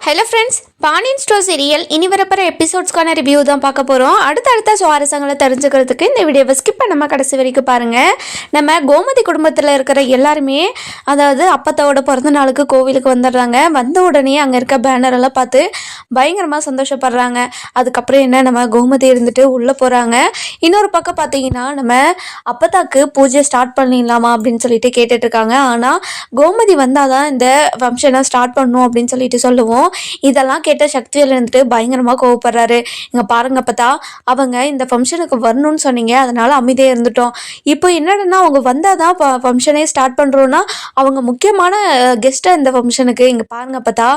Hello friends Pandian store serial இனி வரப்போகிற எபிசோட்ஸ்க்கான review தான் பார்க்க போகிறோம் அடுத்தடுத்த சுவாரஸ்யங்களை தெரிஞ்சுக்கிறதுக்கு இந்த வீடியோவை ஸ்கிப் பண்ணாமல் கடைசி வரைக்கும் பாருங்கள் நம்ம கோமதி குடும்பத்தில் இருக்கிற எல்லாருமே அதாவது அப்பத்தோட பிறந்த நாளுக்கு கோவிலுக்கு வந்துடுறாங்க. வந்த உடனே அங்கே இருக்க பேனர் எல்லாம் பார்த்து பயங்கரமாக சந்தோஷப்படுறாங்க. அதுக்கப்புறம் என்ன நம்ம கோமதி இருந்துட்டு உள்ளே போகிறாங்க இன்னொரு பக்கம் பார்த்தீங்கன்னா நம்ம அப்பத்தாக்கு பூஜை ஸ்டார்ட் பண்ணிடலாமா அப்படின்னு சொல்லிட்டு கேட்டுட்ருக்காங்க ஆனால் கோமதி வந்தால் தான் இந்த ஃபங்க்ஷனை ஸ்டார்ட் பண்ணும் அப்படின்னு சொல்லிட்டு சொல்லுவோம். இதெல்லாம் கேட்ட சக்திவேல் இருந்துட்டு பயங்கரமாக கோவப்படுறாரு. இங்கே பாருங்க பார்த்தா அவங்க இந்த ஃபங்க்ஷனுக்கு வரணும்னு சொன்னீங்க அதனால் அமைதியாக இருந்துட்டோம். இப்போ என்னடனா அவங்க வந்தால் தான் ஃபங்க்ஷனே ஸ்டார்ட் பண்ணுறோன்னா அவங்க முக்கியமான கெஸ்ட்டாக இந்த ஃபங்க்ஷனுக்கு இங்கே பாருங்க பார்த்தா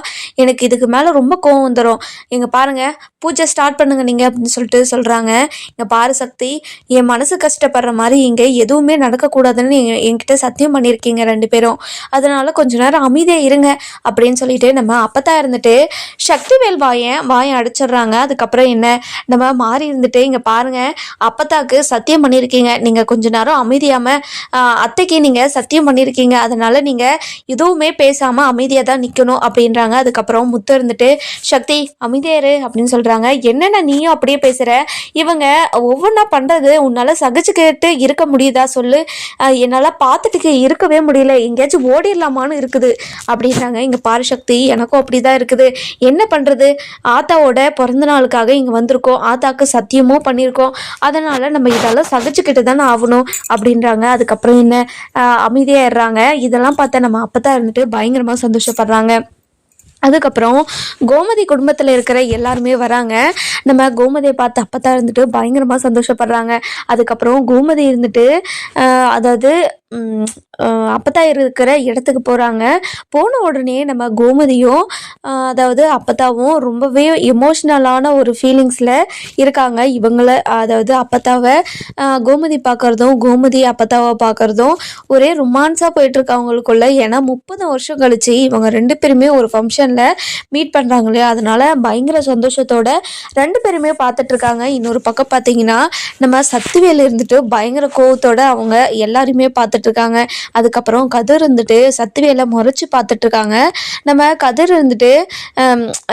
எனக்கு இதுக்கு மேலே ரொம்ப கோவம் வந்துடும் இங்கே பாருங்கள் பூஜை ஸ்டார்ட் பண்ணுங்க நீங்கள் அப்படின்னு சொல்லிட்டு சொல்கிறாங்க இங்கே பாரு சக்தி என் மனசு கஷ்டப்படுற மாதிரி இங்கே எதுவுமே நடக்கக்கூடாதுன்னு என்கிட்ட சத்தியம் பண்ணியிருக்கீங்க ரெண்டு பேரும். அதனால கொஞ்ச நேரம் அமைதியாக இருங்க அப்படின்னு சொல்லிட்டு நம்ம அப்பத்தா இருந்துட்டு சக்திவேல் வாயன் வாயை அடிச்சிடுறாங்க. அதுக்கப்புறம் என்ன? நம்ம மாறி இருந்துட்டு இங்கே பாருங்க. அப்பத்தாக்கு சத்தியம் பண்ணியிருக்கீங்க. நீங்கள் கொஞ்ச நேரம் அமைதியாம அத்தைக்கு நீங்கள் சத்தியம் பண்ணியிருக்கீங்க. அதனால நீங்கள் எதுவுமே பேசாமல் அமைதியாக தான் நிற்கணும் அப்படின்றாங்க. அதுக்கப்புறம் முத்து இருந்துட்டு சக்தி அமைதியாரு அப்படின்னு சொல்கிறாங்க என்னென்ன நீயும் அப்படியே பேசுகிற இவங்க ஒவ்வொன்றா பண்ணுறது உன்னால் சகிச்சுக்கிட்டு இருக்க முடியுதா சொல்லு? என்னால் பார்த்துட்டு இருக்கவே முடியல. எங்கேயாச்சும் ஓடிடலாமான்னு இருக்குது. அப்படின்றாங்க. இங்கே பாரு சக்தி எனக்கும் அப்படி தான் இருக்குது என்ன பண்ணுறது ஆத்தாவோட பிறந்த நாளுக்காக இங்கே வந்திருக்கோம். ஆத்தாக்கு சத்தியமும் பண்ணியிருக்கோம் அதனால் நம்ம இதெல்லாம் சகிச்சுக்கிட்டு தானே ஆகணும் அப்படின்றாங்க. அதுக்கப்புறம் என்ன? அமைதியாக அமைதியாயிடுறாங்க. இதெல்லாம் பார்த்தா நம்ம அப்போ தான் இருந்துட்டு பயங்கரமாக சந்தோஷப்படுறாங்க. அதுக்கப்புறம் கோமதி குடும்பத்தில் இருக்கிற எல்லாருமே வராங்க. நம்ம கோமதியை பார்த்து அப்போ தான் இருந்துட்டு பயங்கரமாக சந்தோஷப்படுறாங்க. அதுக்கப்புறம் கோமதி இருந்துட்டு அதாவது அப்பத்தான் இருக்கிற இடத்துக்கு போகிறாங்க போன உடனே நம்ம கோமதியும் அதாவது அப்பத்தாவும் ரொம்பவே எமோஷ்னலான ஒரு ஃபீலிங்ஸில் இருக்காங்க. இவங்கள அதாவது அப்பத்தாவை கோமதி பார்க்குறதும் கோமதி அப்பத்தாவை பார்க்குறதும் ஒரே ரொமான்ஸாக போயிட்டுருக்கு அவங்களுக்குள்ள. ஏன்னா முப்பது வருஷம் கழிச்சு இவங்க ரெண்டு பேருமே ஒரு ஃபங்க்ஷனில் மீட் பண்ணுறாங்க இல்லையா? அதனால் பயங்கர சந்தோஷத்தோட ரெண்டு பேருமே பார்த்துட்ருக்காங்க இன்னொரு பக்கம் பார்த்தீங்கன்னா நம்ம சத்துவேல இருந்துட்டு பயங்கர கோவத்தோட அவங்க எல்லாருமே பார்த்துட்ருக்காங்க அதுக்கப்புறம் கதிர் இருந்துட்டு சக்திவேலை முறைச்சு பார்த்துட்டு இருக்காங்க நம்ம கதிர் இருந்துட்டு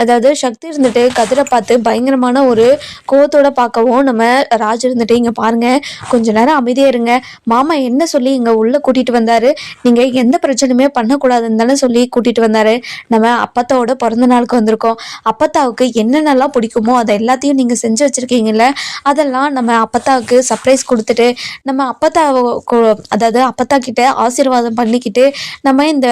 அதாவது சக்தி இருந்துட்டு கதிரை பார்த்து பயங்கரமான ஒரு கோவத்தோட பார்க்கவும் நம்ம ராஜ் இருந்துட்டு இங்கே பாருங்க கொஞ்ச நேரம் அமைதியா இருங்க. மாமா என்ன சொல்லி இங்கே உள்ளே கூட்டிட்டு வந்தாரு? நீங்கள் எந்த பிரச்சனையுமே பண்ணக்கூடாதுன்னு தானே சொல்லி கூட்டிட்டு வந்தாரு. நம்ம அப்பத்தாவோட பிறந்த நாளுக்கு வந்திருக்கோம். அப்பத்தாவுக்கு என்னென்னலாம் பிடிக்குமோ அதை எல்லாத்தையும் நீங்கள் செஞ்சு வச்சுருக்கீங்கல்ல அதெல்லாம் நம்ம அப்பத்தாவுக்கு சர்ப்ரைஸ் கொடுத்துட்டு நம்ம அப்பத்தாவை அதாவது அப்பத்தா கிட்ட ஆசீர்வாதம் பண்ணிக்கிட்டு நம்ம இந்த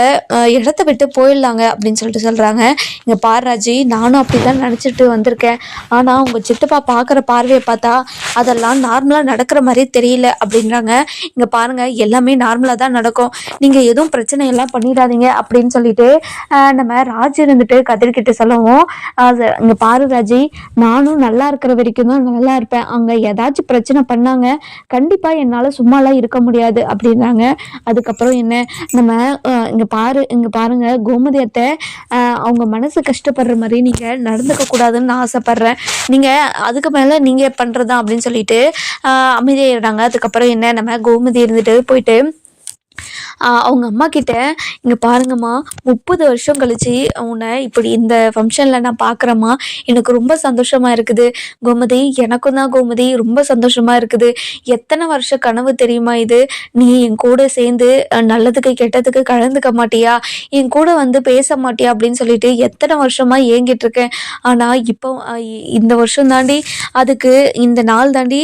இடத்த விட்டு போயிடலாங்க அப்படின்னு சொல்லிட்டு சொல்கிறாங்க இங்கே பாரராஜி நானும் அப்படி தான் நினச்சிட்டு வந்திருக்கேன். ஆனால் உங்கள் சித்தப்பா பார்க்குற பார்வையை பார்த்தா அதெல்லாம் நார்மலாக நடக்கிற மாதிரி தெரியல அப்படின்றாங்க. இங்கே பாருங்கள் எல்லாமே நார்மலாக தான் நடக்கும். நீங்கள் எதுவும் பிரச்சனை எல்லாம் பண்ணிடாதீங்க அப்படின்னு சொல்லிட்டு நம்ம ராஜ் இருந்துட்டு கதிர்கிட்ட சொல்லவும் அது இங்கே பாரு ராஜி நானும் நல்லா இருக்கிற வரைக்கும் தான் நல்லா இருப்பேன். அங்கே ஏதாச்சும் பிரச்சனை பண்ணாங்க கண்டிப்பாக என்னால் சும்மாலாம் இருக்க முடியாது அப்படின்றாங்க. அதுக்கப்புறம் என்ன? நம்ம இங்கே இங்க பாரு இங்க பாருங்க கோமதி அத்தை அவங்க மனசு கஷ்டப்படுற மாதிரி நீங்க நடந்துக்க கூடாதுன்னு நான் ஆசைப்படுறேன். நீங்க அதுக்கு மேல நீங்க பண்றதா அப்படின்னு சொல்லிட்டு ஆஹ், அமைதியாயிடுறாங்க. அதுக்கப்புறம் என்ன? நம்ம கோமதி இருந்துட்டு போயிட்டு அவங்க அம்மா கிட்ட இங்க பாருங்கம்மா முப்பது வருஷம் கழிச்சு உன்னை இப்படி இந்த ஃபங்க்ஷனில் நான் பார்க்குறேம்மா எனக்கு ரொம்ப சந்தோஷமா இருக்குது. கோமதி எனக்கும் தான் கோமதி ரொம்ப சந்தோஷமா இருக்குது. எத்தனை வருஷ கனவு தெரியுமா இது? நீ என் கூட சேர்ந்து நல்லதுக்கு கெட்டதுக்கு கலந்துக்க மாட்டியா? என் கூட வந்து பேச மாட்டியா? அப்படின்னு சொல்லிட்டு எத்தனை வருஷமா ஏங்கிட்டு இருக்கேன். ஆனா இப்போ அஹ், இ- இந்த வருஷம் தாண்டி அதுக்கு இந்த நாள் தாண்டி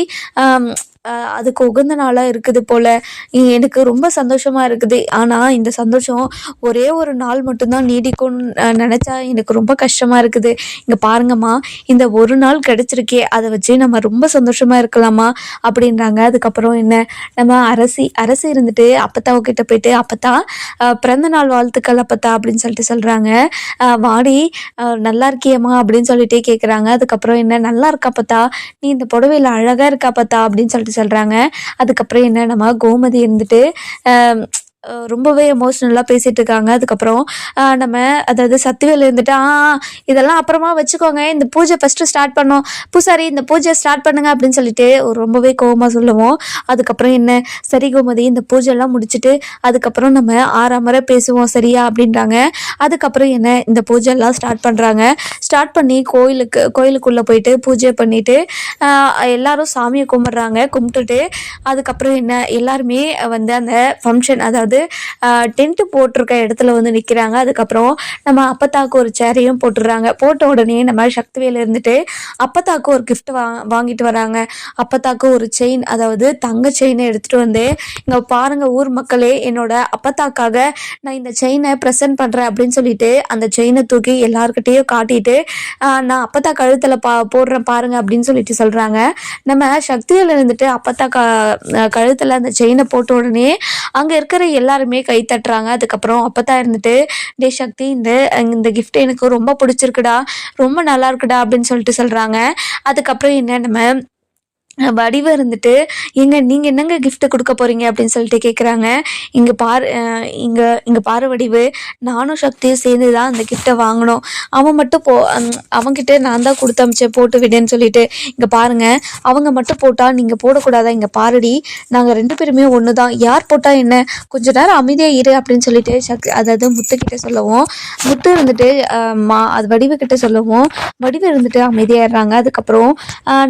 அதுக்கு உகந்த நாளாக இருக்குது போல். எனக்கு ரொம்ப சந்தோஷமா இருக்குது. ஆனால் இந்த சந்தோஷம் ஒரே ஒரு நாள் மட்டும்தான் நீடிக்கும்னு நினச்சா எனக்கு ரொம்ப கஷ்டமா இருக்குது. இங்கே பாருங்கம்மா இந்த ஒரு நாள் கிடச்சிருக்கே அதை வச்சு நம்ம ரொம்ப சந்தோஷமாக இருக்கலாமா அப்படின்றாங்க. அதுக்கப்புறம் என்ன? நம்ம அரசி அரசி இருந்துட்டு அப்பத்தாவ கிட்ட போயிட்டு அப்பத்தா பிறந்த நாள் வாழ்த்துக்கள் அப்பத்தா அப்படின்னு சொல்லிட்டு சொல்கிறாங்க வாடி நல்லா இருக்கியம்மா அப்படின்னு சொல்லிட்டு கேட்குறாங்க அதுக்கப்புறம் என்ன? நல்லா இருக்கா அப்பத்தா? நீ இந்த புடவையில் அழகாக இருக்கா அப்பத்தா? அப்படின்னு சொல்லிட்டு சொல்கிறாங்க அதுக்கப்புறம் என்ன நம்ம கோமதி இருந்துட்டு ரொம்பவே எமோஷ்னலாக பேசிகிட்டு இருக்காங்க அதுக்கப்புறம் நம்ம அதாவது சத்துவேல் இருந்துட்டு ஆ இதெல்லாம் அப்புறமா வச்சுக்கோங்க. இந்த பூஜை ஃபஸ்ட்டு ஸ்டார்ட் பண்ணோம். பூசாரி இந்த பூஜை ஸ்டார்ட் பண்ணுங்க. அப்படின்னு சொல்லிட்டு ரொம்பவே கோவமாக சொல்லுவோம். அதுக்கப்புறம் என்ன? சரி கோமதி இந்த பூஜைலாம் முடிச்சுட்டு அதுக்கப்புறம் நம்ம ஆறாம் முறை பேசுவோம் சரியா? அப்படின்றாங்க. அதுக்கப்புறம் என்ன? இந்த பூஜைலாம் ஸ்டார்ட் பண்ணுறாங்க ஸ்டார்ட் பண்ணி கோயிலுக்கு கோயிலுக்குள்ளே போயிட்டு பூஜை பண்ணிட்டு எல்லாரும் சாமியை கும்பிட்றாங்க. கும்பிட்டுட்டு அதுக்கப்புறம் என்ன? எல்லாருமே வந்து அந்த ஃபங்க்ஷன் அதாவது டென்ட்டு போட்டிருக்க இடத்துல வந்து நிற்கிறாங்க அதுக்கப்புறம் நம்ம அப்பத்தாக்கு ஒரு சேரையும் போட்டுடுறாங்க. போட்ட உடனே நம்ம சக்திவேல இருந்துட்டு அப்பத்தாக்கு ஒரு கிஃப்ட் வா வாங்கிட்டு வராங்க. அப்பத்தாக்கு ஒரு செயின் அதாவது தங்க செயினை எடுத்துகிட்டு வந்து இங்கே பாருங்கள் ஊர் மக்களே என்னோட அப்பத்தாக்காக நான் இந்த செயினை ப்ரெசென்ட் பண்ணுறேன் அப்படின்னு சொல்லிட்டு அந்த செயினை தூக்கி எல்லாருக்கிட்டேயும் காட்டிட்டு நான் அப்பத்தா கழுத்தில் பா போடுறேன் பாருங்க அப்படின்னு சொல்லிட்டு சொல்கிறாங்க நம்ம சக்தியில் இருந்துட்டு அப்பத்தா க கழுத்தில் அந்த செயினை போட்ட உடனே அங்கே இருக்கிற எல்லாருமே கை தட்டுறாங்க. அதுக்கப்புறம் அப்பத்தா இருந்துட்டு டே சக்தி இந்த இந்த கிஃப்ட் எனக்கு ரொம்ப பிடிச்சிருக்குடா. ரொம்ப நல்லா இருக்குடா. அப்படின்னு சொல்லிட்டு சொல்கிறாங்க அதுக்கப்புறம் என்ன நம்ம வடிவம் இருந்துட்டு எங்க நீங்கள் என்னங்க கிஃப்ட்டு கொடுக்க போகிறீங்க அப்படின்னு சொல்லிட்டு கேட்குறாங்க இங்கே பாரு இங்கே இங்க இங்கே பாரு வடிவு. நானும் சக்தியும் சேர்ந்து தான் அந்த கிஃப்ட்டை வாங்கினோம். அவன் மட்டும் போ அவன்கிட்ட நான் தான் கொடுத்து அமிச்சேன் போட்டு விடுன்னு சொல்லிட்டு. இங்கே பாருங்க அவங்க மட்டும் போட்டால் நீங்கள் போடக்கூடாதா? இங்கே பாருடி நாங்கள் ரெண்டு பேருமே ஒன்று தான். யார் போட்டால் என்ன? கொஞ்ச நேரம் அமைதியாக இரு அப்படின்னு சொல்லிட்டு சக் அதாவது முத்துக்கிட்ட சொல்லவும். முத்து இருந்துட்டு மா அது வடிவு கிட்ட சொல்லவும். வடிவு இருந்துட்டு அமைதியாயிடுறாங்க. அதுக்கப்புறம்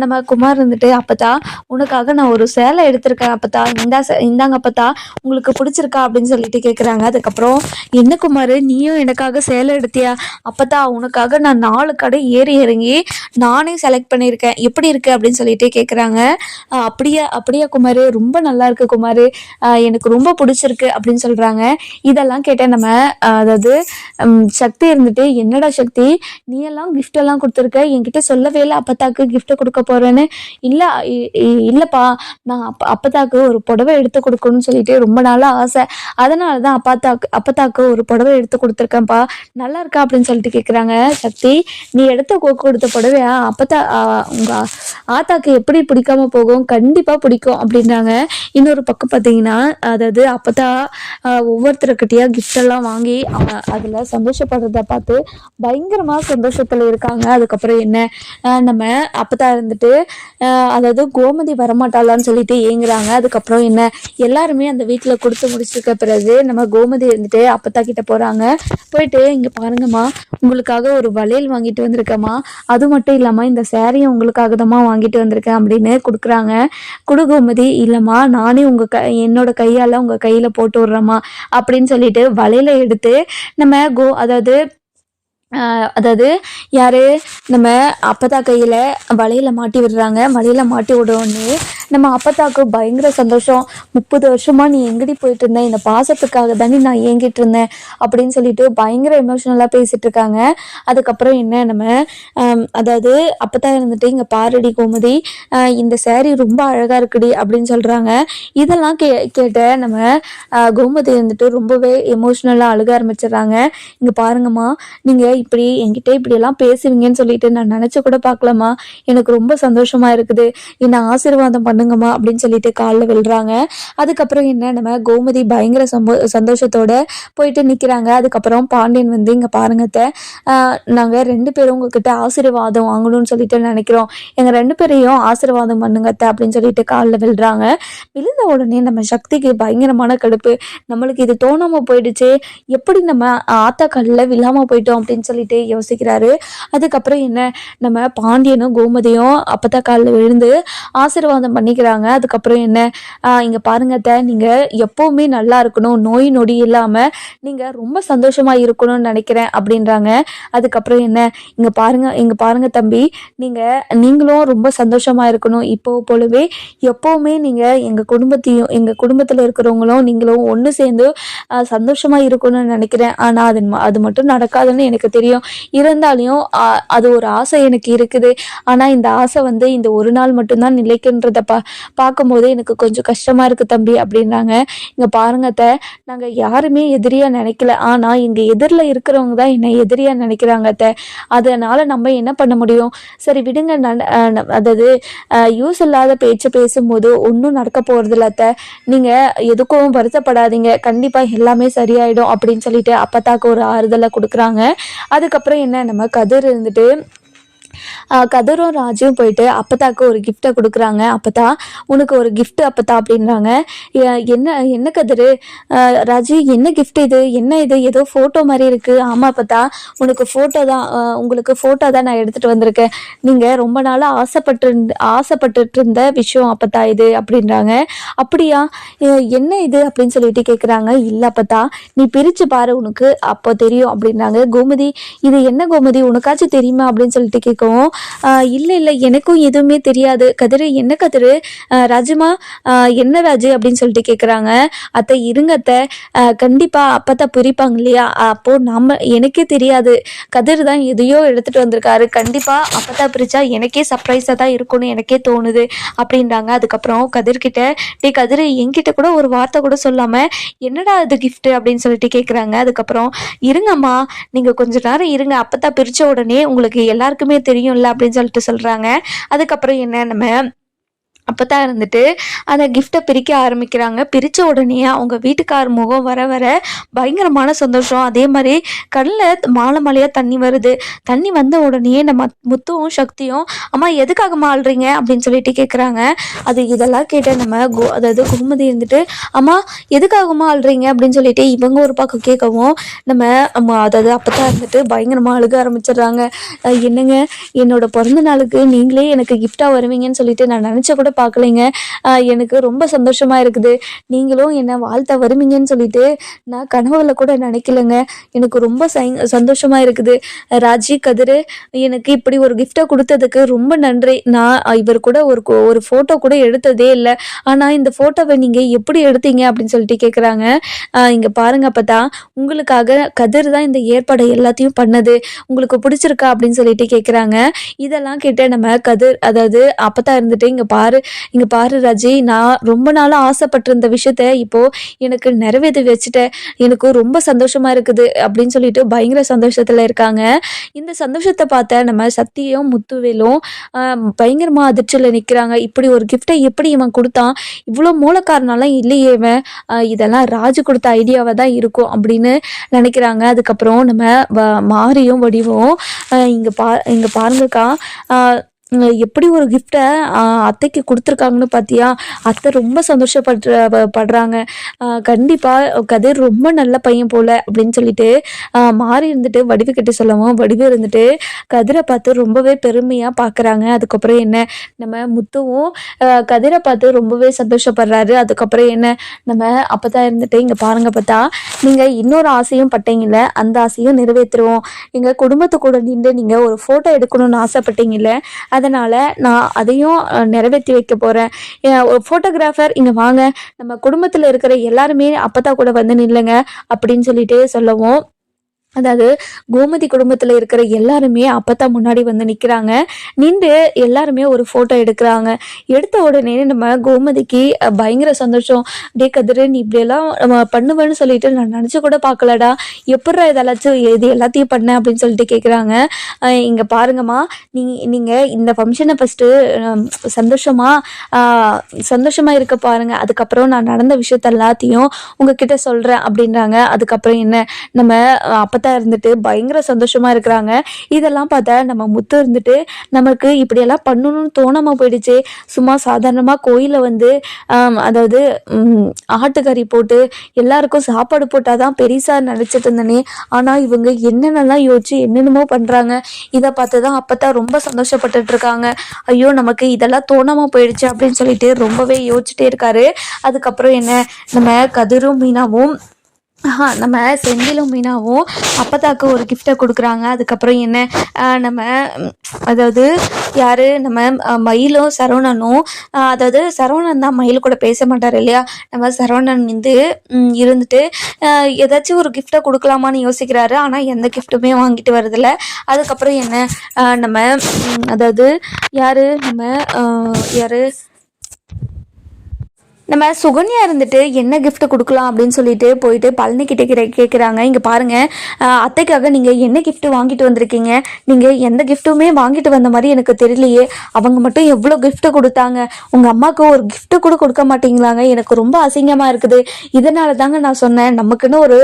நம்ம குமார் இருந்துட்டு அப்பத்தா உனக்காக நான் ஒரு சேலை எடுத்திருக்கேன் அப்பத்தா. இந்தா சே- இந்தாங்க அப்பத்தா உங்களுக்கு பிடிச்சிருக்கா அப்படின்னு சொல்லிட்டு கேட்குறாங்க அதுக்கப்புறம் என்ன குமார் நீயும் எனக்காக சேலை எடுத்தியா? அப்பத்தா உனக்காக நான் நாலு கடை ஏறி இறங்கி நானே செலக்ட் பண்ணியிருக்கேன். எப்படி இருக்கு அப்படின்னு சொல்லிட்டு கேட்குறாங்க அப்படியே அப்படியே குமார் ரொம்ப நல்லா இருக்கு குமார். எனக்கு ரொம்ப பிடிச்சிருக்கு அப்படின்னு சொல்கிறாங்க இதெல்லாம் கேட்டேன் நம்ம அதாவது சக்தி இருந்துட்டு என்னடா சக்தி நீ எல்லாம் கிஃப்ட் எல்லாம் கொடுத்துருக்க. என்கிட்ட சொல்லவே இல்லை அப்பத்தாக்கு gift கொடுக்க போறேன்னு. இல்லை இல்லைப்பா நான் அப்ப அப்பத்தாக்கு ஒரு புடவை எடுத்து கொடுக்கணும்னு சொல்லிட்டு ரொம்ப நாளாக ஆசை. அதனால தான் அப்பாத்தாக்கு அப்பத்தாக்கு ஒரு புடவை எடுத்து கொடுத்துருக்கேன்ப்பா. நல்லா இருக்கா அப்படின்னு சொல்லிட்டு கேட்குறாங்க சக்தி. நீ எடுத்து கொடுத்த புடவையா? அப்பத்தா ஆ, உங்க ஆத்தாக்கு எப்படி பிடிக்காம போகும்? கண்டிப்பாக பிடிக்கும் அப்படின்றாங்க. இன்னொரு பக்கம் பார்த்தீங்கன்னா அதாவது அப்பத்தா ஆ, ஒவ்வொருத்தருக்கிட்டையா எல்லாம் வாங்கி அதில் சந்தோஷப்படுறத பார்த்து பயங்கரமாக சந்தோஷத்தில் இருக்காங்க. அதுக்கப்புறம் என்ன? நம்ம அப்பத்தா இருந்துட்டு அதாவது அதாவது கோமதி வரமாட்டாளான்னு சொல்லிட்டு ஏங்குறாங்க. அதுக்கப்புறம் என்ன? எல்லாருமே அந்த வீட்டில் கொடுத்து முடிச்சிருக்க பிறகு நம்ம கோமதி இருந்துட்டு அப்பத்தா கிட்ட போறாங்க. போயிட்டு இங்க பாருங்கம்மா உங்களுக்காக ஒரு வளையல் வாங்கிட்டு வந்திருக்கேம்மா. அது மட்டும் இல்லாம இந்த சேரீயும் உங்களுக்காக தான்மா வாங்கிட்டு வந்திருக்கேன் அப்படின்னு கொடுக்குறாங்க. குடு கோமதி இல்லைம்மா நானே உங்க க என்னோட கையால உங்க கையில போட்டு விடுறேம்மா அப்படின்னு சொல்லிட்டு வளையல எடுத்து நம்ம கோ அதாவது அதாவது யார் நம்ம அப்பதான் கையில் வலையில் மாட்டி விடுறாங்க. வலையில் மாட்டி விடுவோன்னே நம்ம அப்பத்தாக்கு பயங்கர சந்தோஷம். முப்பது வருஷமா நீ எங்கடி போயிட்டு இருந்த இந்த பாசத்துக்காக தானே நான் ஏங்கிட்டு இருந்தேன் அப்படின்னு சொல்லிட்டு பயங்கர எமோஷனலாக பேசிட்டு இருக்காங்க. அதுக்கப்புறம் என்ன நம்ம அதாவது அப்பத்தா இருந்துட்டு இங்கே பாரடி கோமதி இந்த சேரீ ரொம்ப அழகா இருக்குடி அப்படின்னு சொல்றாங்க. இதெல்லாம் கே கேட்ட நம்ம கோமதி இருந்துட்டு ரொம்பவே எமோஷ்னலாக அழுக ஆரம்பிச்சிடுறாங்க. இங்கே பாருங்கம்மா நீங்கள் இப்படி என்கிட்ட இப்படியெல்லாம் பேசுவீங்கன்னு சொல்லிட்டு நான் நினச்சி கூட பார்க்கலாமா எனக்கு ரொம்ப சந்தோஷமா இருக்குது. என்ன ஆசீர்வாதம் பண்ணுங்கம்மா அப்படின்னு சொல்லிட்டு காலில் விழுறாங்க. அதுக்கப்புறம் என்ன நம்ம கோமதி பயங்கர சம்போ சந்தோஷத்தோட போயிட்டு நிற்கிறாங்க அதுக்கப்புறம் பாண்டியன் வந்து இங்க பாருங்கத்த நாங்கள் ரெண்டு பேரும் உங்ககிட்ட ஆசீர்வாதம் வாங்கணும்னு சொல்லிட்டு நினைக்கிறோம். எங்கள் ரெண்டு பேரையும் ஆசீர்வாதம் பண்ணுங்கத்த அப்படின்னு சொல்லிட்டு காலில் விழுறாங்க. விழுந்த உடனே நம்ம சக்திக்கு பயங்கரமான கடுப்பு. நம்மளுக்கு இது தோணாமல் போயிடுச்சு. எப்படி நம்ம ஆத்தா கல்லில் விழாம போயிட்டோம் அப்படின்னு சொல்லிட்டு யோசிக்கிறாரு. அதுக்கப்புறம் என்ன நம்ம பாண்டியனும் கோமதியும் அப்பத்தா காலில் விழுந்து ஆசீர்வாதம் பண்ணிக்கிறாங்க. அதுக்கப்புறம் என்ன? இங்கே இங்க பாருங்க த நீங்க எப்பவுமே நல்லா இருக்கணும். நோய் நொடி இல்லாம நீங்க ரொம்ப சந்தோஷமா இருக்கணும்னு நினைக்கிறேன் அப்படின்றாங்க. அதுக்கப்புறம் என்ன? இங்க பாருங்க இங்க பாருங்க தம்பி. நீங்க நீங்களும் ரொம்ப சந்தோஷமா இருக்கணும். இப்போ போலவே எப்பவுமே நீங்க எங்க குடும்பத்தையும் எங்க குடும்பத்துல இருக்கிறவங்களும் நீங்களும் ஒன்று சேர்ந்து சந்தோஷமா இருக்கணும்னு நினைக்கிறேன். ஆனா அது ம- அது மட்டும் நடக்காதுன்னு எனக்கு தெரியும். இருந்தாலும் அது ஒரு ஆசை எனக்கு இருக்குது. ஆனா இந்த ஆசை வந்து இந்த ஒரு நாள் மட்டும்தான் நிலைக்கின்றத பா பார்க்கும்போது எனக்கு கொஞ்சம் கஷ்டமாக இருக்குது தம்பி அப்படின்றாங்க. இங்கே பாருங்க அத்தை நாங்கள் யாருமே எதிரியாக நினைக்கல. ஆனால் இங்கே எதிரில் இருக்கிறவங்க தான் என்னை எதிரியாக நினைக்கிறாங்க த அதனால் நம்ம என்ன பண்ண முடியும்? சரி விடுங்க. நான் ந- அதாவது யூஸ் இல்லாத பேச்சு பேசும்போது ஒன்றும் நடக்க போகிறதில்ல த நீங்கள் எதுக்கும் வருத்தப்படாதீங்க. கண்டிப்பாக எல்லாமே சரியாயிடும் அப்படின்னு சொல்லிட்டு அப்பத்தாக்கு ஒரு ஆறுதலை கொடுக்குறாங்க. அதுக்கப்புறம் என்ன? நம்ம கதிர் இருந்துட்டு கதிரும் ராஜும் போயிட்டு அப்பத்தாக்கு ஒரு கிஃப்டை கொடுக்குறாங்க. அப்பத்தா உனக்கு ஒரு கிஃப்ட் அப்பத்தா அப்படின்றாங்க. என்ன என்ன கதிர்? ஆஹ் ராஜு என்ன கிஃப்ட் இது? என்ன இது? ஏதோ ஃபோட்டோ மாதிரி இருக்குது ஆமாம் அப்பத்தா உனக்கு ஃபோட்டோ தான் உங்களுக்கு ஃபோட்டோ தான் நான் எடுத்துகிட்டு வந்திருக்கேன். நீங்கள் ரொம்ப நாளாக ஆசைப்பட்டு ஆசைப்பட்டுட்டு இருந்த விஷயம் அப்பத்தா இது அப்படின்றாங்க. அப்படியா? என்ன இது அப்படின்னு சொல்லிட்டு கேட்குறாங்க இல்லை அப்பத்தா நீ பிரித்து பாரு உனக்கு அப்போ தெரியும் அப்படின்றாங்க. கோமதி இது என்ன கோமதி? உனக்காச்சும் தெரியுமா அப்படின்னு சொல்லிட்டு கேட்கவும் இல்லை இல்லை எனக்கும் எதுவுமே தெரியாது. கதிரு என்ன கதிரு? ஆஹ் ராஜுமா ஆஹ் என்ன ராஜு அப்படின்னு சொல்லிட்டு கேட்குறாங்க அத்தை இருங்க அத்தை. ஆஹ் கண்டிப்பா அப்பதான் பிரிப்பாங்க இல்லையா? அப்போ நம்ம எனக்கே தெரியாது. கதிர் தான் எதையோ எடுத்துட்டு வந்திருக்காரு. கண்டிப்பா அப்பதான் பிரிச்சா எனக்கே சர்ப்ரைஸாக தான் இருக்கும்னு எனக்கே தோணுது அப்படின்றாங்க. அதுக்கப்புறம் கதிர்கிட்ட டே கதிர் என்கிட்ட கூட ஒரு வார்த்தை கூட சொல்லாம என்னடா இது கிஃப்ட் அப்படின்னு சொல்லிட்டு கேட்குறாங்க அதுக்கப்புறம் இருங்கம்மா நீங்க கொஞ்ச நேரம் இருங்க. அப்பதான் பிரிச்ச உடனே உங்களுக்கு எல்லாருக்குமே தெரியும். தெரியும்ல அப்படின்னு சொல்லிட்டு சொல்றாங்க. அதுக்கப்புறம் என்ன நம்ம அப்போ தான் இருந்துட்டு அந்த கிஃப்ட்டை பிரிக்க ஆரம்பிக்கிறாங்க. பிரித்த உடனே அவங்க வீட்டுக்கார் முகம் வர வர பயங்கரமான சந்தோஷம். அதே மாதிரி கடலில் மாலை மாலையாக தண்ணி வருது. தண்ணி வந்த உடனே நம்ம முத்துவும் சக்தியும் அம்மா எதுக்காக மாள்றீங்க அப்படின்னு சொல்லிட்டு கேட்குறாங்க அது இதெல்லாம் கேட்ட நம்ம கோ அதாவது குமுதி இருந்துட்டு அம்மா எதுக்காகமா அழுறீங்க? அப்படின்னு சொல்லிட்டு இவங்க ஒரு பக்கம் கேட்கவும் நம்ம அம்மா அதாவது அப்பதான் இருந்துட்டு பயங்கரமாக அழுக ஆரம்பிச்சிடுறாங்க. என்னங்க? என்னோட பிறந்த நாளுக்கு நீங்களே எனக்கு கிஃப்டாக வருவீங்கன்னு சொல்லிட்டு நான் நினச்ச கூட பார்க்கலைங்க எனக்கு ரொம்ப சந்தோஷமா இருக்குது. நீங்களும் என்னை வாழ்த்த வருவீங்கன்னு சொல்லிட்டு நான் கனவுல கூட நினைக்கலங்க. எனக்கு ரொம்ப சை- சந்தோஷமா இருக்குது. ராஜி கதிர் எனக்கு இப்படி ஒரு கிஃப்டை கொடுத்ததுக்கு ரொம்ப நன்றி. நான் இவர் கூட ஒரு ஒரு ஃபோட்டோ கூட எடுத்ததே இல்லை. ஆனால் இந்த ஃபோட்டோவை நீங்கள் எப்படி எடுத்தீங்க அப்படின்னு சொல்லிட்டு கேட்குறாங்க இங்கே பாருங்க அப்பதா உங்களுக்காக கதிர் தான் இந்த ஏற்பாடு எல்லாத்தையும் பண்ணது. உங்களுக்கு பிடிச்சிருக்கா அப்படின்னு சொல்லிட்டு கேட்குறாங்க இதெல்லாம் கேட்ட நம்ம கதிர் அதாவது அப்பதான் இருந்துட்டு இங்கே பாரு. இங்கே பாரு ராஜி நான் ரொம்ப நாளாக ஆசைப்பட்டிருந்த விஷயத்த இப்போ எனக்கு நிறைவேற்றி வச்சுட்டேன். எனக்கு ரொம்ப சந்தோஷமா இருக்குது அப்படின்னு சொல்லிட்டு பயங்கர சந்தோஷத்தில் இருக்காங்க. இந்த சந்தோஷத்தை பார்த்த நம்ம சத்தியும் முத்துவேலும் பயங்கரமாக பயங்கரமா அதிர்ச்சியில் நிற்கிறாங்க இப்படி ஒரு கிஃப்டை எப்படி இவன் கொடுத்தான்? இவ்வளோ மூலக்காரனாலாம் இல்லையே இவன். இதெல்லாம் ராஜு கொடுத்த ஐடியாவாக தான் இருக்கும் அப்படின்னு நினைக்கிறாங்க. அதுக்கப்புறம் நம்ம வ- மாரியும் வடிவும் இங்கே பா இங்கே பாருங்கக்கா. எப்படி ஒரு கிஃப்டை அத்தைக்கு கொடுத்துருக்காங்கன்னு பார்த்தியா அத்தை ரொம்ப சந்தோஷப்படுற படுறாங்க. கண்டிப்பாக கதிர் ரொம்ப நல்ல பையன் போல் அப்படின்னு சொல்லிட்டு மாறி இருந்துட்டு வடிவு கிட்ட சொல்லவும் வடிவு இருந்துட்டு கதிரை பார்த்து ரொம்பவே பெருமையாக பார்க்குறாங்க அதுக்கப்புறம் என்ன? நம்ம முத்துவும் கதிரை பார்த்து ரொம்பவே சந்தோஷப்படுறாரு. அதுக்கப்புறம் என்ன? நம்ம அப்போ தான் இருந்துட்டு இங்கே பாருங்க பார்த்தா நீங்கள் இன்னொரு ஆசையும் பட்டீங்கல்ல? அந்த ஆசையும் நிறைவேற்றுவோம் எங்கள் குடும்பத்து கூட நின்று நீங்கள் ஒரு ஃபோட்டோ எடுக்கணும்னு ஆசைப்பட்டீங்கல்ல? அதனால் நான் அதையும் நிறைவேற்றி வைக்க போகிறேன் ஒரு ஃபோட்டோகிராஃபர் இங்கே வாங்க. நம்ம குடும்பத்தில் இருக்கிற எல்லாருமே அப்போ தான் கூட வந்து நில்லுங்க அப்படின்னு சொல்லிட்டு சொல்லவும். அதாவது கோமதி குடும்பத்தில் இருக்கிற எல்லாருமே அப்பத்தான் முன்னாடி வந்து நிற்கிறாங்க நின்று எல்லாருமே ஒரு ஃபோட்டோ எடுக்கிறாங்க. எடுத்த உடனே நம்ம கோமதிக்கு பயங்கர சந்தோஷம். டே கதிரு நீ இப்படியெல்லாம் நம்ம பண்ணுவேன்னு சொல்லிட்டு நான் நினச்சி கூட பார்க்கலடா. எப்பட்றா இதெல்லாச்சும் இது எல்லாத்தையும் பண்ண? அப்படின்னு சொல்லிட்டு கேட்குறாங்க இங்கே பாருங்கம்மா. நீ நீங்கள் இந்த ஃபங்க்ஷனை ஃபஸ்ட்டு சந்தோஷமாக சந்தோஷமாக இருக்க பாருங்கள் அதுக்கப்புறம் நான் நடந்த விஷயத்த எல்லாத்தையும் உங்ககிட்ட சொல்கிறேன் அப்படின்றாங்க. அதுக்கப்புறம் என்ன? நம்ம அப்போ தான் இருந்துட்டு பயங்கர சந்தோஷமாக இருக்கிறாங்க. இதெல்லாம் பார்த்தா நம்ம முத்து இருந்துட்டு நமக்கு இப்படியெல்லாம் பண்ணணும்னு தோணாமல் போயிடுச்சு. சும்மா சாதாரணமாக கோயிலில் வந்து அதாவது ஆட்டுக்கறி போட்டு எல்லாருக்கும் சாப்பாடு போட்டால் தான் பெரிசா நினச்சிட்டு இருந்தேனே. ஆனால் இவங்க என்னென்னலாம் யோசிச்சு என்னென்னமோ பண்ணுறாங்க இதை பார்த்து தான் அப்போ தான் ரொம்ப சந்தோஷப்பட்டுட்டு இருக்காங்க. ஐயோ நமக்கு இதெல்லாம் தோணாமல் போயிடுச்சு அப்படின்னு சொல்லிட்டு ரொம்பவே யோசிச்சுட்டே இருக்காரு. அதுக்கப்புறம் என்ன? நம்ம கதிரும் மீனாவும் நம்ம செந்திலும் மீனாவும் அப்பதாக்கு ஒரு கிஃப்டை கொடுக்குறாங்க. அதுக்கப்புறம் என்ன? நம்ம அதாவது யார்? நம்ம மயிலும் சரவணனும் அதாவது சரவணன் தான் மயில் கூட பேச மாட்டார் இல்லையா? நம்ம சரவணன் வந்து இருந்துட்டு ஏதாச்சும் ஒரு கிஃப்டை கொடுக்கலாமான்னு யோசிக்கிறாரு. ஆனால் எந்த கிஃப்ட்டுமே வாங்கிட்டு வரதில்ல. அதுக்கப்புறம் என்ன? நம்ம அதாவது யார்? நம்ம யார்? நம்ம சுகன்யா இருந்துட்டு என்ன கிஃப்ட் கொடுக்கலாம் அப்படின்னு சொல்லிட்டு போயிட்டு பழனி கிட்ட கேட்குறாங்க இங்கே பாருங்க. அத்தைக்காக நீங்கள் என்ன கிஃப்ட் வாங்கிட்டு வந்திருக்கீங்க? நீங்கள் எந்த கிஃப்ட்டுமே வாங்கிட்டு வந்த மாதிரி எனக்கு தெரியலையே. அவங்க மட்டும் எவ்வளோ கிஃப்ட் கொடுத்தாங்க? உங்கள் அம்மாவுக்கு ஒரு கிஃப்ட்டு கூட கொடுக்க மாட்டீங்களாங்க. எனக்கு ரொம்ப அசிங்கமாக இருக்குது. இதனால தாங்க நான் சொன்னேன். நமக்குன்னு ஒரு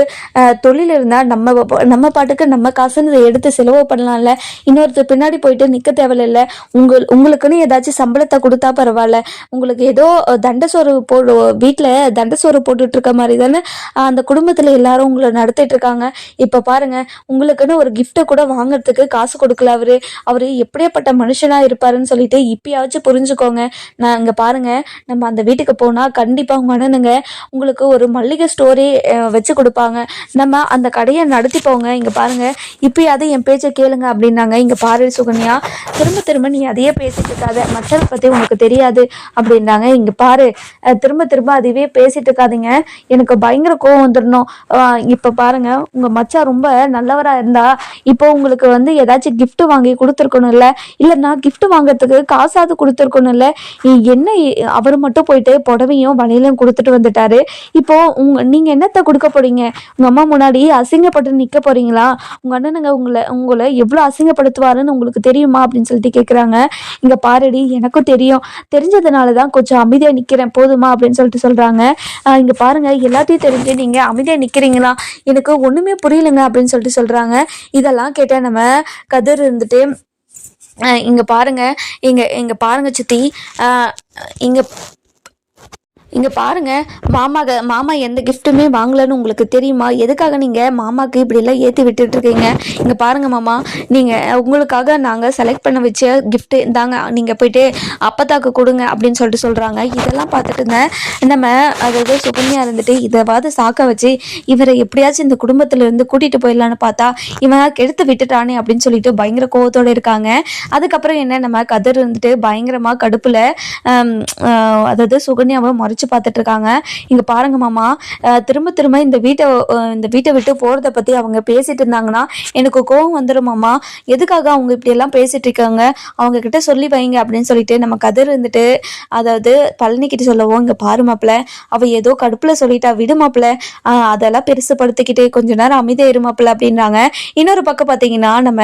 தொழில் இருந்தால் நம்ம நம்ம பாட்டுக்கு நம்ம காசுன்னு இதை எடுத்து செலவு பண்ணலாம்ல. இன்னொருத்தர் பின்னாடி போயிட்டு நிற்க தேவையில்ல. உங்கள் உங்களுக்குன்னு ஏதாச்சும் சம்பளத்தை கொடுத்தா பரவாயில்ல. உங்களுக்கு ஏதோ தண்ட தண்டசோறு போடு வீட்டில் தண்டசோறு போட்டுட்டு இருக்க மாதிரி தானே அந்த குடும்பத்தில் எல்லாரும் உங்களை நடத்திட்டு இருக்காங்க இப்போ பாருங்க உங்களுக்குன்னு ஒரு கிஃப்ட்டை கூட வாங்குறதுக்கு காசு கொடுக்கல அவரு. அவரு எப்படியாப்பட்ட மனுஷனாக இருப்பாருன்னு சொல்லிட்டு இப்பயாச்சும் புரிஞ்சுக்கோங்க. நான் இங்கே பாருங்க நம்ம அந்த வீட்டுக்கு போனால் கண்டிப்பாக உங்கள் அண்ணனுங்க உங்களுக்கு ஒரு மல்லிகை ஸ்டோரி வச்சு கொடுப்பாங்க. நம்ம அந்த கடையை நடத்தி போங்க இங்கே பாருங்க இப்பயாவது என் பேச்சை கேளுங்க அப்படின்னாங்க. இங்கே பாரு சுகன்யா திரும்ப திரும்ப நீ அதையே பேசிட்டு இருக்காத. மற்றதை பற்றி உனக்கு தெரியாது அப்படின்னாங்க. இங்கே பாரு திரும்ப திரும்ப அதுவே பேசிட்டு இருக்காதீங்க. எனக்கு பயங்கர கோவம் வந்துடணும் இப்போ பாருங்க உங்க மச்சான் ரொம்ப நல்லவரா இருந்தா இப்போ உங்களுக்கு வந்து ஏதாச்சும் கிஃப்ட் வாங்கி கொடுத்துருக்கணும் இல்லை? இல்லைன்னா கிஃப்ட் வாங்குறதுக்கு காசாவது கொடுத்துருக்கணும் என்ன அவர் மட்டும் போயிட்டு புடவையும் வலையிலும் கொடுத்துட்டு வந்துட்டாரு. இப்போ உங்க நீங்க என்னத்தை கொடுக்க போறீங்க? உங்க அம்மா முன்னாடி அசிங்கப்பட்டு நிக்க போறீங்களா? உங்க அண்ணனுங்க உங்களை உங்களை எவ்வளோ அசிங்கப்படுத்துவாருன்னு உங்களுக்கு தெரியுமா? அப்படின்னு சொல்லிட்டு கேட்குறாங்க இங்க பாருடி எனக்கும் தெரியும். தெரிஞ்சதுனால தான் கொஞ்சம் அமைதியாக நிற்கிறேன் போதுமா? அப்படின்னு சொல்லிட்டு சொல்றாங்க. ஆஹ் இங்க பாருங்க எல்லாத்தையும் தெரிஞ்சு நீங்க அமைதியா நிக்கிறீங்களா? எனக்கு ஒண்ணுமே புரியலங்க அப்படின்னு சொல்லிட்டு சொல்றாங்க. இதெல்லாம் கேட்டா நம்ம கதிர் இருந்துட்டு ஆஹ் இங்க பாருங்க இங்க இங்க பாருங்க சித்தி. ஆஹ் இங்க இங்கே பாருங்க மாமாக மாமா எந்த கிஃப்ட்டுமே வாங்கலன்னு உங்களுக்கு தெரியுமா? எதுக்காக நீங்கள் மாமாக்கு இப்படிலாம் ஏற்றி விட்டுட்ருக்கீங்க விட்டுட்டு இருக்கீங்க? மாமா நீங்கள் உங்களுக்காக நாங்கள் செலக்ட் பண்ண வச்ச கிஃப்ட்டு இந்தாங்க நீங்கள் போயிட்டு அப்பத்தாக்கு கொடுங்க அப்படின்னு சொல்லிட்டு சொல்கிறாங்க இதெல்லாம் பார்த்துட்டுங்க நம்ம அதாவது சுகன்யா இருந்துட்டு இதைவாது சாக்க வச்சு இவரை எப்படியாச்சும் இந்த குடும்பத்திலேருந்து இருந்து போயிடலான்னு பார்த்தா இவன் கெடுத்து விட்டுட்டானே அப்படின்னு சொல்லிட்டு பயங்கர கோவத்தோட இருக்காங்க. அதுக்கப்புறம் என்ன நம்ம கதிர் இருந்துட்டு பயங்கரமாக கடுப்பில் அதாவது சுகன்யாவை மறைச்சு பார்த்துட்டு இருக்காங்க. இங்க பாருங்க மாமா திரும்ப திரும்ப இந்த வீட்டை இந்த வீட்டை விட்டு போறத பத்தி அவங்க பேசிட்டு இருந்தாங்கன்னா எனக்கு கோவம் வந்துடும் மாமா. எதுக்காக அவங்க இப்படி எல்லாம் பேசிட்டு இருக்காங்க? அவங்க கிட்ட சொல்லி வைங்க அப்படின்னு சொல்லிட்டு நம்ம கதிர் இருந்துட்டு அதாவது பழனி கிட்ட சொல்லவும் இங்க பாரு மாப்பிள்ள அவ ஏதோ கடுப்புல சொல்லிட்டா விடு மாப்பிள்ள அதெல்லாம் பெருசுப்படுத்திக்கிட்டு கொஞ்ச நேரம் அமைதியா இரு அப்படின்றாங்க. இன்னொரு பக்கம் பாத்தீங்கன்னா நம்ம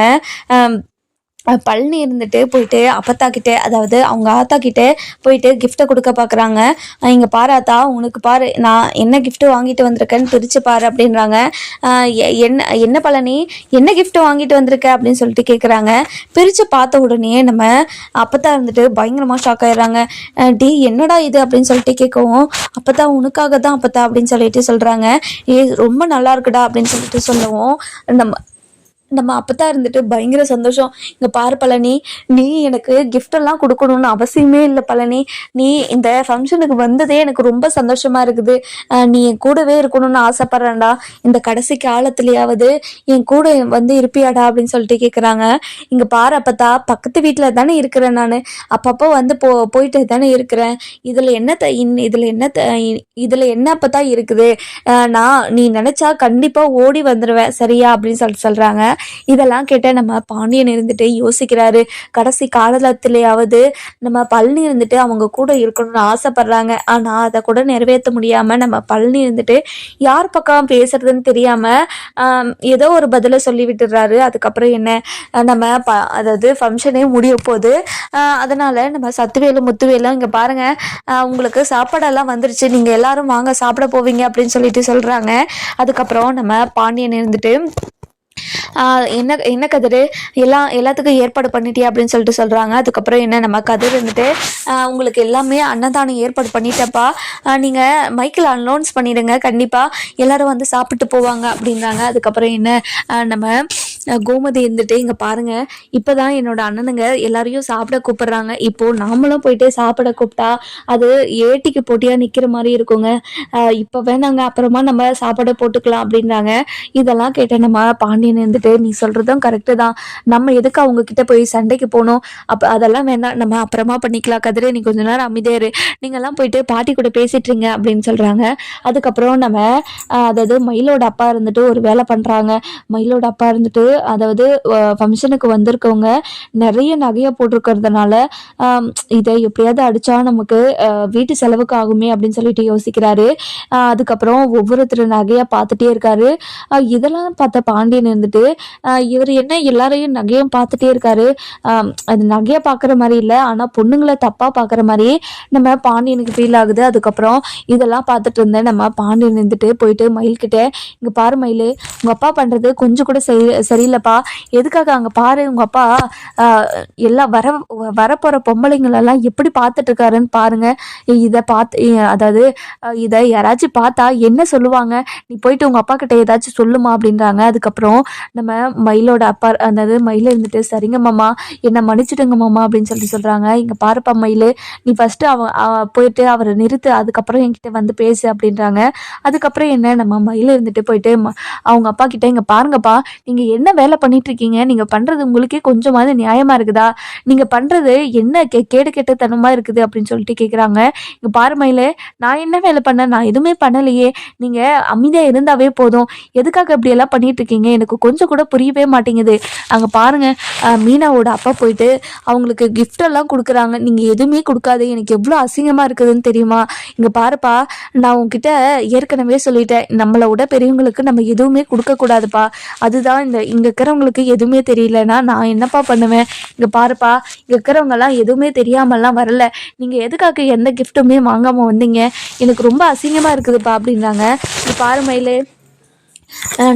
பழனி இருந்துட்டு போயிட்டு அப்பத்தா கிட்டே அதாவது அவங்க ஆத்தா கிட்டே போயிட்டு கிஃப்ட்டை கொடுக்க பார்க்குறாங்க இங்கே பாரு ஆத்தா உனக்கு பாரு நான் என்ன கிஃப்ட்டு வாங்கிட்டு வந்திருக்கேன்னு பிரித்து பாரு அப்படின்றாங்க. எ- என்ன என்ன பழனி என்ன கிஃப்ட்டு வாங்கிட்டு வந்திருக்க அப்படின்னு சொல்லிட்டு கேட்குறாங்க பிரித்து பார்த்த உடனே நம்ம அப்பத்தா இருந்துட்டு பயங்கரமாக ஷாக் ஆயிடுறாங்க. அஹ் டி என்னடா இது அப்படின்னு சொல்லிட்டு கேட்கவும் அப்பத்தா உனக்காக தான் அப்பத்தா அப்படின்னு சொல்லிட்டு சொல்கிறாங்க ஏ ரொம்ப நல்லா இருக்குடா அப்படின்னு சொல்லிட்டு சொல்லவும் நம்ம நம்ம அப்பதான் இருந்துட்டு பயங்கர சந்தோஷம். இங்கே பாரு பழனி நீ எனக்கு gift எல்லாம் கொடுக்கணும்னு அவசியமே இல்லை பழனி. நீ இந்த ஃபங்க்ஷனுக்கு வந்ததே எனக்கு ரொம்ப சந்தோஷமா இருக்குது. நீ என் கூடவே இருக்கணும்னு ஆசைப்படுறேன்டா. இந்த கடைசி காலத்துலயாவது என் கூட வந்து இருப்பியாடா அப்படின்னு சொல்லிட்டு கேட்குறாங்க இங்க பாரு அப்பத்தா பக்கத்து வீட்டில் தானே இருக்கிறேன் நான். அப்பப்போ வந்து போ போயிட்டு தானே இருக்கிறேன். இதுல என்ன த இன்- இதுல என்ன த இ- இதுல என்ன அப்பதான் இருக்குது? நான் நீ நினைச்சா கண்டிப்பா ஓடி வந்துடுவேன் சரியா? அப்படின்னு சொல்லிட்டு சொல்றாங்க. இதெல்லாம் கேட்ட நம்ம பாண்டியன் இருந்துட்டு யோசிக்கிறாரு. கடைசி காலத்திலேயாவது நம்ம பழனி இருந்துட்டு அவங்க கூட இருக்கணும்னு ஆசைப்படுறாங்க. ஆனா அதை கூட நிறைவேற்ற முடியாம நம்ம பழனி இருந்துட்டு யார் பக்கம் பேசுறதுன்னு தெரியாம ஏதோ ஒரு பதிலை சொல்லி விட்டுறாரு அதுக்கப்புறம் என்ன? நம்ம ப அதாவது ஃபங்க்ஷனே முடிய போகுது. அதனால நம்ம சத்துவேலும் முத்துவேலும் இங்க பாருங்க. உங்களுக்கு சாப்பாடெல்லாம் வந்துருச்சு. நீங்க எல்லாரும் வாங்க சாப்பிட போவீங்க அப்படின்னு சொல்லிட்டு சொல்றாங்க. அதுக்கப்புறம் நம்ம பாண்டியன் இருந்துட்டு என்ன என்ன கதிர்? எல்லாம் எல்லாத்துக்கும் ஏற்பாடு பண்ணிட்டியா அப்படின்னு சொல்லிட்டு சொல்கிறாங்க அதுக்கப்புறம் என்ன நம்ம கதிர் இருந்துட்டு உங்களுக்கு எல்லாமே அன்னதானம் ஏற்பாடு பண்ணிட்டப்பா நீங்கள் மைக்கில் அனௌன்ஸ் பண்ணிடுங்க கண்டிப்பாக எல்லாரும் வந்து சாப்பிட்டு போவாங்க அப்படின்றாங்க. அதுக்கப்புறம் என்ன நம்ம கோமதி இருந்துட்டு இங்கே பாருங்க இப்போ தான் என்னோட அண்ணனுங்க எல்லாரையும் சாப்பிட கூப்பிடுறாங்க. இப்போ நாமளும் போயிட்டு சாப்பிட கூப்பிட்டா அது ஏட்டிக்கு போட்டியாக நிற்கிற மாதிரி இருக்குங்க. இப்போ வேணாங்க அப்புறமா நம்ம சாப்பாடை போட்டுக்கலாம் அப்படின்றாங்க. இதெல்லாம் கேட்ட நம்ம பாண்டியன் இருந்துட்டு நீ சொல்றதும் கரெக்டு தான். நம்ம எதுக்கு அவங்க கிட்ட போய் சண்டைக்கு போகணும்? அப்ப அதெல்லாம் வேண்டாம் நம்ம அப்புறமா பண்ணிக்கலாம். கதிரே நீ கொஞ்ச நேரம் அமைதியாரு இரு. நீங்கெல்லாம் போயிட்டு பாட்டி கூட பேசிட்டுருங்க அப்படின்னு சொல்றாங்க. அதுக்கப்புறம் நம்ம அதாவது மயிலோட அப்பா இருந்துட்டு ஒரு வேலை பண்றாங்க. மயிலோட அப்பா இருந்துட்டு அதாவது ஃபங்க்ஷனுக்கு வந்திருக்கவங்க நிறைய நகையை போட்டிருக்கிறதுனால இதை எப்படியாவது அடித்தா நமக்கு வீட்டு செலவுக்கு ஆகுமே அப்படின்னு சொல்லிட்டு யோசிக்கிறாரு. அதுக்கப்புறம் ஒவ்வொருத்தர் நகையை பார்த்துட்டே இருக்காரு. இதெல்லாம் பார்த்த பாண்டியன் இருந்துட்டு இவர் என்ன எல்லாரையும் நகையும் பார்த்துட்டே இருக்காரு. அது நகையை பார்க்குற மாதிரி இல்லை ஆனால் பொண்ணுங்களை தப்பாக பார்க்குற மாதிரி நம்ம பாண்டியனுக்கு ஃபீல் ஆகுது. அதுக்கப்புறம் இதெல்லாம் பார்த்துட்டு இருந்தேன். நம்ம பாண்டியன் இருந்துட்டு போயிட்டு மயில்கிட்ட இங்கே பாரு மயில் உங்கள் அப்பா பண்ணுறது கொஞ்சம் கூட சரி இல்லைப்பா எதுக்காக அங்கே பாரு உங்கள் அப்பா ஆஹ், எல்லாம் வர வரப்போகிற பொம்பளைங்களெல்லாம் எப்படி பார்த்துட்டு இருக்காருன்னு பாருங்க. இதை பார்த்து அதாவது இதை யாராச்சும் பார்த்தா என்ன சொல்லுவாங்க? நீ போயிட்டு உங்கள் அப்பா கிட்ட ஏதாச்சும் சொல்லுமா அப்படின்றாங்க. அதுக்கப்புறம் நம்ம மயிலோட அப்பா அதாவது மயில் இருந்துட்டு சரிங்க மாமா என்னை மன்னிச்சிடுங்க மாமா அப்படின்னு சொல்லி சொல்கிறாங்க இங்கே பாருப்பா மயில் நீ ஃபஸ்ட்டு அவ போயிட்டு அவரை நிறுத்து அதுக்கப்புறம் என்கிட்ட வந்து பேசு அப்படின்றாங்க. அதுக்கப்புறம் என்ன நம்ம மயில் இருந்துட்டு போயிட்டு ம- அவங்க அப்பா கிட்ட இங்கே பாருங்கப்பா நீங்கள் என்ன என்ன வேலை பண்ணிட்டு இருக்கீங்க நீங்கள் பண்ணுறது உங்களுக்கே கொஞ்சமாவது நியாயமாக இருக்குதா? நீங்கள் பண்ணுறது என்ன கே கேடு கெட்டத்தனமாக இருக்குது அப்படின்னு சொல்லிட்டு கேட்குறாங்க இங்கே பாரு நான் என்ன வேலை பண்ணேன் நான் எதுவுமே பண்ணலையே. நீங்கள் அமைதியாக இருந்தாவே போதும். எதுக்காக இப்படி எல்லாம் பண்ணிட்டு இருக்கீங்க எனக்கு கொஞ்சம் கூட புரியவே மாட்டேங்குது. அங்கே பாருங்க மீனாவோட அப்பா போயிட்டு அவங்களுக்கு கிஃப்ட் எல்லாம் கொடுக்குறாங்க. நீங்கள் எதுவுமே கொடுக்காது. எனக்கு எவ்வளோ அசிங்கமாக இருக்குதுன்னு தெரியுமா? இங்கே பாருப்பா நான் உங்ககிட்ட ஏற்கனவே சொல்லிட்டேன். நம்மளை விட பெரியவங்களுக்கு நம்ம எதுவுமே கொடுக்கக்கூடாதுப்பா. அதுதான் இந்த இங்கே இருக்கிறவங்களுக்கு எதுவுமே தெரியலன்னா நான் என்னப்பா பண்ணுவேன்? இங்கே பாருப்பா இங்கே இருக்கிறவங்கலாம் எதுவுமே தெரியாமலாம் வரல. நீங்கள் எதுக்காக எந்த கிஃப்ட்டுமே வாங்காமல் வந்தீங்க? எனக்கு ரொம்ப அசிங்கமாக இருக்குதுப்பா அப்படின்றாங்க. இது பாரு மயிலே.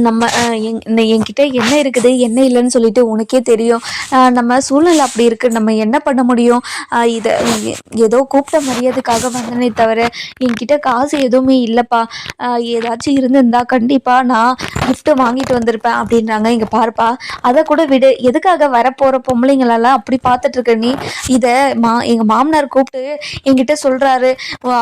நம்ம அஹ் என் இந்த- என்கிட்ட என்ன இருக்குது என்ன இல்லைன்னு சொல்லிட்டு உனக்கே தெரியும். நம்ம சூழ்நிலை அப்படி இருக்கு. நம்ம என்ன பண்ண முடியும்? இதை ஏதோ கூப்பிட்ட மரியாதைக்காக வந்தனே தவிர என்கிட்ட காசு எதுவுமே இல்லைப்பா. ஏதாச்சும் இருந்திருந்தா கண்டிப்பாக நான் கிஃப்ட்டு வாங்கிட்டு வந்திருப்பேன் அப்படின்றாங்க. இங்கே பாருப்பா அதை கூட விடு. எதுக்காக வரப்போகிற பொம்பளைங்களெல்லாம் அப்படி பார்த்துட்ருக்க நீ? இதை மா எங்கள் மாமனார் கூப்பிட்டு என்கிட்ட சொல்கிறாரு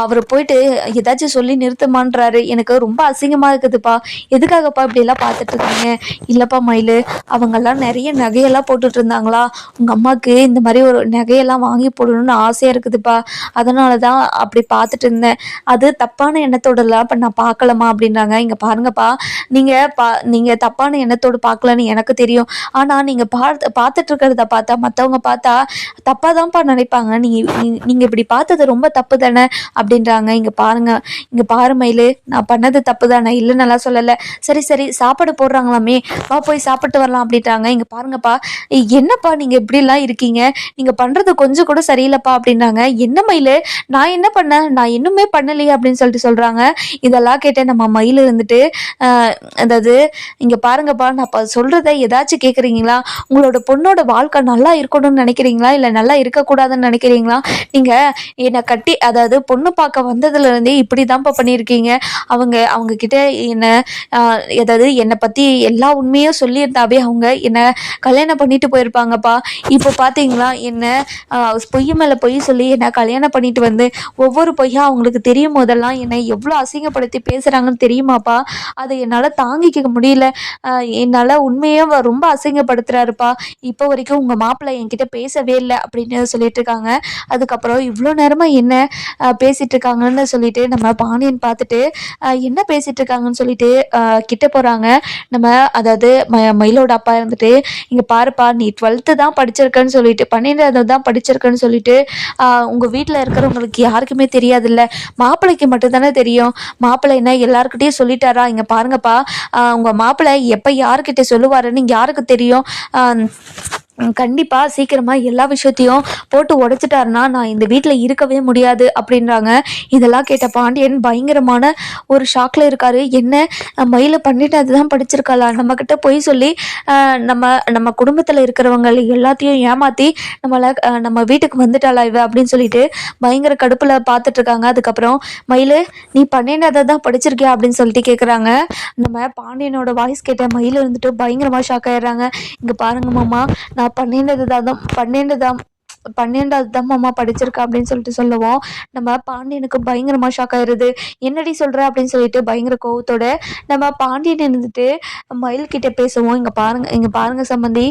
அவர் போயிட்டு ஏதாச்சும் சொல்லி நிறுத்தமான்றாரு. எனக்கு ரொம்ப அசிங்கமாக இருக்குதுப்பா. எதுக்காக எதுக்காகப்பா இப்படி எல்லாம் பார்த்துட்டு இருக்கீங்க. இல்லைப்பா மயிலு அவங்கெல்லாம் நிறைய நகையெல்லாம் போட்டுட்டு இருந்தாங்களா? உங்கள் அம்மாவுக்கு இந்த மாதிரி ஒரு நகையெல்லாம் வாங்கி போடணும்னு ஆசையாக இருக்குதுப்பா. அதனால தான் அப்படி பார்த்துட்டு இருந்தேன். அது தப்பான எண்ணத்தோடலாம் இப்போ நான் பார்க்கலாமா அப்படின்றாங்க இங்கே பாருங்கப்பா நீங்கள் பா நீங்கள் தப்பான எண்ணத்தோடு பார்க்கலன்னு எனக்கு தெரியும். ஆனால் நீங்கள் பார்த்து பார்த்துட்டு இருக்கிறத பார்த்தா மற்றவங்க பார்த்தா தப்பாக தான்ப்பா நினைப்பாங்க நீங்கள் நீங்கள் இப்படி பார்த்தது ரொம்ப தப்பு தானே அப்படின்றாங்க. இங்கே பாருங்க இங்கே பாரு மயிலு நான் பண்ணது தப்பு தானே? இல்லைன்னு நல்லா சொல்லலை. சரி சரி சரி சாப்பாடு போடுறாங்களாமே. வா போய் சாப்பிட்டு வரலாம் அப்படின்ட்டாங்க. இங்கே பாருங்கப்பா என்னப்பா நீங்கள் இப்படிலாம் இருக்கீங்க? நீங்கள் பண்ணுறது கொஞ்சம் கூட சரியில்லைப்பா அப்படின்னாங்க. என்ன மயில்? நான் என்ன பண்ணேன் நான் இன்னுமே பண்ணலையே அப்படின்னு சொல்லிட்டு சொல்கிறாங்க இதெல்லாம் கேட்டேன். நம்ம மயில் இருந்துட்டு அதாவது இங்கே பாருங்கப்பா நான் இப்போ சொல்கிறத ஏதாச்சும் கேட்குறீங்களா உங்களோட பொண்ணோட வாழ்க்கை நல்லா இருக்கணும்னு நினைக்கிறீங்களா? இல்லை நல்லா இருக்கக்கூடாதுன்னு நினைக்கிறீங்களா? நீங்கள் என்னை கட்டி அதாவது பொண்ணு பார்க்க வந்ததுலேருந்தே இப்படி தான்ப்பா பண்ணியிருக்கீங்க. அவங்க அவங்க கிட்ட என்ன ஏதாவது என்னை பற்றி எல்லா உண்மையும் சொல்லியிருந்தாவே அவங்க என்னை கல்யாணம் பண்ணிட்டு போயிருப்பாங்கப்பா. இப்போ பார்த்தீங்களா என்ன பொய் மேலே பொய் சொல்லி என்னை கல்யாணம் பண்ணிட்டு வந்து ஒவ்வொரு பொய்யா அவங்களுக்கு தெரியும் போதெல்லாம் என்னை எவ்வளோ அசிங்கப்படுத்தி பேசுகிறாங்கன்னு தெரியுமாப்பா? அதை என்னால் தாங்கிக்க முடியல. என்னால் உண்மையாக ரொம்ப அசிங்கப்படுத்துறாருப்பா. இப்போ வரைக்கும் உங்கள் மாப்பிள்ளை என்கிட்ட பேசவே இல்லை அப்படின்னு சொல்லிட்டு இருக்காங்க. அதுக்கப்புறம் இவ்வளோ நேரமாக என்ன ஆஹ், பேசிட்டு இருக்காங்கன்னு சொல்லிட்டு நம்ம பாண்டியன் பார்த்துட்டு என்ன பேசிட்டு இருக்காங்கன்னு சொல்லிட்டு கிட்ட போகிறாங்க நம்ம அதாவது ம மயிலோட அப்பா இருந்துட்டு இங்கே பாருப்பா நீ டுவெல்த்து தான் படிச்சிருக்கேன்னு சொல்லிட்டு பன்னெண்டாவது தான் படிச்சிருக்கேன்னு சொல்லிட்டு உங்கள் வீட்டில் இருக்கிறவங்களுக்கு யாருக்குமே தெரியாதுல்ல. மாப்பிள்ளைக்கு மட்டும்தானே தெரியும். மாப்பிள்ளை என்ன எல்லாருக்கிட்டையும் சொல்லிட்டாரா? இங்கே பாருங்கப்பா உங்கள் மாப்பிள்ளை எப்போ யாருக்கிட்ட சொல்லுவாருன்னு யாருக்கு தெரியும்? கண்டிப்பாக சீக்கிரமாக கண்டிப்பா சீக்கிரமா எல்லா விஷயத்தையும் போட்டு உடைச்சிட்டாருன்னா நான் இந்த வீட்டில் இருக்கவே முடியாது அப்படின்றாங்க. இதெல்லாம் கேட்ட பாண்டியன் பயங்கரமான ஒரு ஷாக்ல இருக்காரு. என்ன மயில பண்ணிட்டு அதுதான் படிச்சிருக்காளா? நம்ம கிட்ட பொய் சொல்லி நம்ம நம்ம குடும்பத்தில் இருக்கிறவங்க எல்லாத்தையும் ஏமாத்தி நம்மளை நம்ம வீட்டுக்கு வந்துட்டாளா இவ அப்படின்னு சொல்லிட்டு பயங்கர கடுப்புல பார்த்துட்டு இருக்காங்க அதுக்கப்புறம் மயிலு நீ பன்னெண்டாவது தான் படிச்சிருக்கியா? அப்படின்னு சொல்லிட்டு கேட்குறாங்க நம்ம பாண்டியனோட வாய்ஸ் கேட்ட மயில் இருந்துட்டு பயங்கரமாக ஷாக் ஆயிடுறாங்க. இங்கே பாருங்க மாமா நான் பன்னெண்டாவது தான் பன்னெண்டு தான். பன்னெண்டாவது தான் மாமா படிச்சிருக்கா அப்படின்னு சொல்லிட்டு சொல்லுவோம். நம்ம பாண்டியனுக்கு பயங்கரமாக ஷாக் ஆயிருது. என்னடி சொல்கிற அப்படின்னு சொல்லிட்டு பயங்கர கோவத்தோட நம்ம பாண்டியன் இருந்துட்டு மயில் கிட்ட பேசுவோம். இங்கே பாருங்க இங்கே பாருங்க சம்மந்தி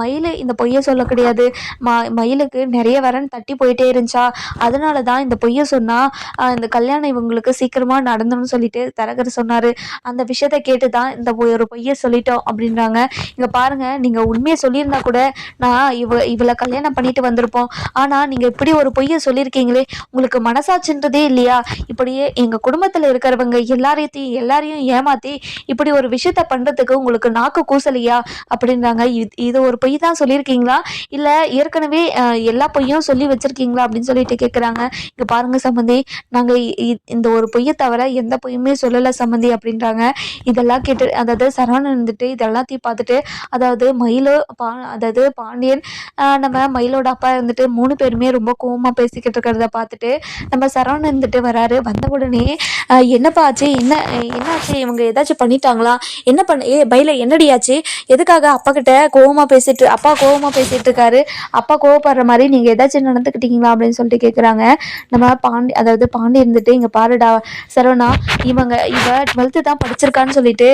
மயில் இந்த பொய்யை சொல்ல கிடையாது. ம மயிலுக்கு நிறைய வரன் தட்டி போயிட்டே இருந்துச்சா? அதனால தான் இந்த பொய்யை சொன்னால் இந்த கல்யாணம் இவங்களுக்கு சீக்கிரமாக நடந்துன்னு சொல்லிட்டு தரகர் சொன்னார். அந்த விஷயத்த கேட்டு தான் இந்த ஒரு பொய்யை சொல்லிட்டோம் அப்படின்றாங்க. இங்கே பாருங்க நீங்கள் உண்மையை சொல்லியிருந்தா கூட நான் இவ இவளை கல்யாணம் பண்ணிட்டு வந்திருப்போம். ஆனால் நீங்கள் இப்படி ஒரு பொய்யை சொல்லியிருக்கீங்களே உங்களுக்கு மனசாட்சின்றதே இல்லையா? இப்படியே எங்கள் குடும்பத்தில் இருக்கிறவங்க எல்லாரையும் எல்லாரையும் ஏமாற்றி இப்படி ஒரு விஷயத்த பண்ணுறதுக்கு உங்களுக்கு நாக்கு கூசலையா? அப்படின்றாங்க. இது இது ஒரு பொய் தான் சொல்லியிருக்கீங்களா? இல்லை ஏற்கனவே எல்லா பொய்யும் சொல்லி வச்சிருக்கீங்களா? அப்படின்னு சொல்லிட்டு கேட்குறாங்க இங்கே பாருங்க சம்மந்தி நாங்கள் இந்த ஒரு பொய்யை தவிர எந்த பொய்யுமே சொல்லலை சம்மந்தி அப்படின்றாங்க. இதெல்லாம் கேட்டு அதாவது சரவணன் இருந்துட்டு இதெல்லாத்தையும் பார்த்துட்டு அதாவது மயிலோ பா அதாவது பாண்டியன் நம்ம மயிலோட அப்பா இருந்துட்டு மூணு பேருமே ரொம்ப கோவமாக பேசிக்கிட்டு இருக்கிறத பார்த்துட்டு நம்ம சரவணன் இருந்துட்டு வராரு. வந்த உடனே என்னப்பா ஆச்சு? என்ன என்னாச்சு இவங்க ஏதாச்சும் பண்ணிட்டாங்களா? என்ன பண்ண ஏ பைல என்னடியாச்சு எதுக்காக அப்பா கிட்ட கோவமாக பேசிட்டு அப்பா கோவமாக பேசிட்டு இருக்காரு? அப்பா கோவப்படுற மாதிரி நீங்கள் ஏதாச்சும் நடந்துக்கிட்டீங்களா? அப்படின்னு சொல்லிட்டு கேட்குறாங்க நம்ம பாண்டி அதாவது பாண்டி இருந்துட்டு இங்கே பாருடா சரவணா இவங்க இவ டுவெல்த்து தான் படிச்சிருக்கான்னு சொல்லிட்டு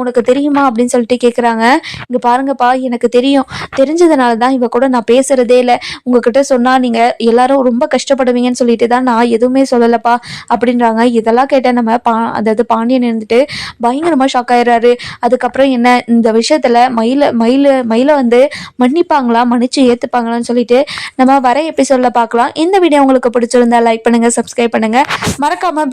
உனக்கு தெரியுமா? அப்படின்னு சொல்லிட்டு கேட்குறாங்க இங்கே பாருங்கப்பா எனக்கு தெரியும். தெரிஞ்சதுனால தான் இவ கூட நான் பேசுறதே இல்லை உங்ககிட்ட சொன்னா நீங்க எல்லாரும் ரொம்ப கஷ்டப்படுவீங்கன்னு சொல்லிட்டு தான் நான் எதுவுமே சொல்லலப்பா அப்படின்றாங்க. இதெல்லாம் கேட்ட நம்ம பா அதாவது பாண்டியன் இருந்துட்டு பயங்கரமா ஷாக் ஆயிடுறாரு. அதுக்கப்புறம் என்ன இந்த விஷயத்துல மயில மயில மயில வந்து மன்னிப்பாங்களா மன்னிச்சு ஏத்துப்பாங்களான்னு சொல்லிட்டு நம்ம வர எபிசோட்ல பார்க்கலாம். இந்த வீடியோ உங்களுக்கு பிடிச்சிருந்தா லைக் பண்ணுங்க சப்ஸ்கிரைப் பண்ணுங்க. மறக்காம